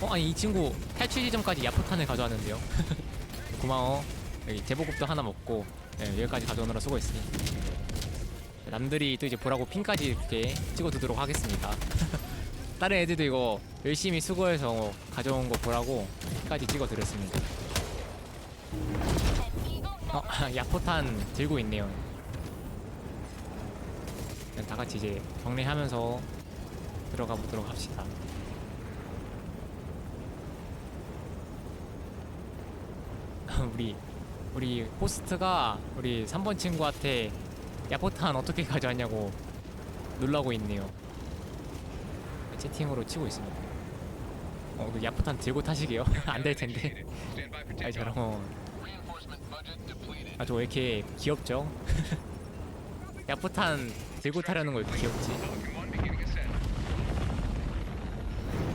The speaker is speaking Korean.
어 아니 이 친구 탈출 지점까지 야포탄을 가져왔는데요. 고마워. 여기 제보급도 하나 먹고 네, 여기까지 가져오느라 수고했으니 남들이 또 이제 보라고 핀까지 이렇게 찍어두도록 하겠습니다. 다른 애들도 이거 열심히 수고해서 가져온 거 보라고 핀까지 찍어드렸습니다. 어 야포탄 들고 있네요. 그냥 다 같이 이제 정리하면서 들어가 보도록 합시다 우리 우리 호스트가 우리 3번 친구한테 야포탄 어떻게 가져왔냐고 놀라고 있네요. 채팅으로 치고 있습니다. 어, 그 야포탄 들고 타시게요? 안 될 텐데. 아, 저런. 아, 저 왜 이렇게 귀엽죠? 야포탄 들고 타려는 거 왜 이렇게 귀엽지?